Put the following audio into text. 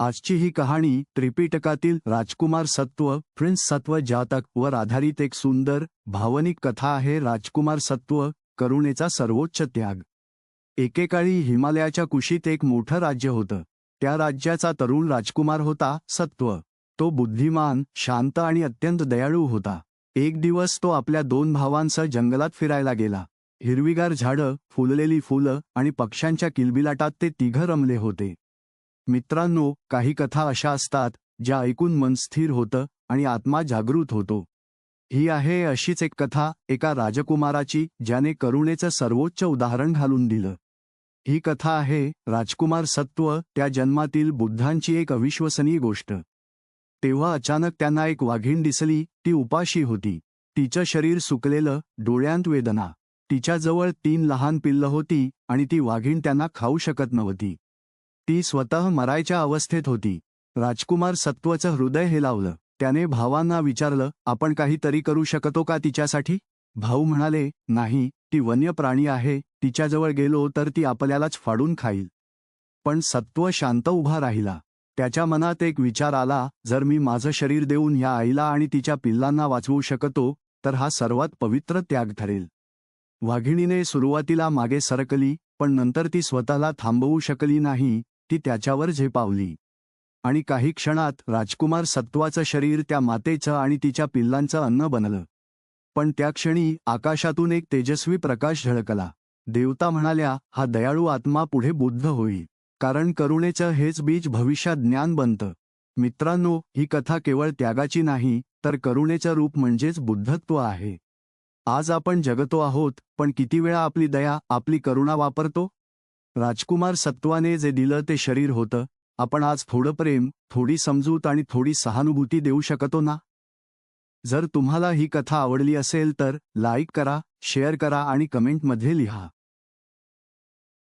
आजची ही कहाणी त्रिपिटकातील राजकुमार सत्व प्रिन्स सत्व जातक वर आधारित एक सुंदर भावनिक कथा आहे राजकुमार सत्व करुणेचा सर्वोच्च त्याग. एकेकाळी हिमालयाच्या कुशीत एक मोठं राज्य होतं. त्या राज्याचा तरुण राजकुमार होता सत्व. तो बुद्धिमान शांत आणि अत्यंत दयाळू होता. एक दिवस तो आपल्या दोन भावांसह जंगलात फिरायला गेला. हिरवीगार झाडं फुललेली फुलं आणि पक्ष्यांच्या किलबिलाटात ते तिघं रमले होते. मित्रांनो काही कथा अशा असतात ज्या ऐकून मन स्थिर होतं आणि आत्मा जागृत होतो. ही आहे अशीच एक कथा एका राजकुमाराची ज्याने करुणेचं सर्वोच्च उदाहरण घालून दिलं. ही कथा आहे राजकुमार सत्व त्या जन्मातील बुद्धांची एक अविश्वसनीय गोष्ट. तेव्हा अचानक त्यांना एक वाघीण दिसली ती उपाशी होती. तिचं शरीर सुकलेलं डोळ्यांत वेदना. तिच्याजवळ तीन लहान पिल्लं होती आणि ती वाघीण त्यांना खाऊ शकत नव्हती. ती स्वतः मरायच्या अवस्थेत होती. राजकुमार सत्वचं हृदय हेलावलं त्याने भावांना विचारलं आपण काहीतरी करू शकतो का तिच्यासाठी? भाऊ म्हणाले नाही ती वन्य प्राणी आहे तिच्याजवळ गेलो तर ती आपल्यालाच फाडून खाईल. पण सत्व शांत उभा राहिला. त्याच्या मनात एक विचार आला जर मी माझं शरीर देऊन ह्या आईला आणि तिच्या पिल्लांना वाचवू शकतो तर हा सर्वात पवित्र त्याग ठरेल. वाघिणीने सुरुवातीला मागे सरकली पण नंतर ती स्वतःला थांबवू शकली नाही ती त्याच्यावर झेपावली. आणि काही क्षणात राजकुमार सत्वाचं शरीर त्या मातेचं आणि तिच्या पिल्लांचं अन्न बनलं. पण त्या क्षणी आकाशातून एक तेजस्वी प्रकाश झळकला. देवता म्हणाल्या हा दयाळू आत्मा पुढे बुद्ध होईल. कारण करुणेचं हेच बीज भविष्यात ज्ञान बनतं. मित्रांनो ही कथा केवळ त्यागाची नाही तर करुणेचं रूप म्हणजेच बुद्धत्व आहे. आज आपण जगतो आहोत पण किती वेळा आपली दया आपली करुणा वापरतो? राजकुमार सत्वाने जे दिलं ते शरीर होतं. आपण आज थोडं प्रेम थोडी समजूत आणि थोडी सहानुभूती देऊ शकतो ना? जर तुम्हाला ही कथा आवडली असेल तर लाईक करा शेअर करा आणि कमेंटमध्ये लिहा.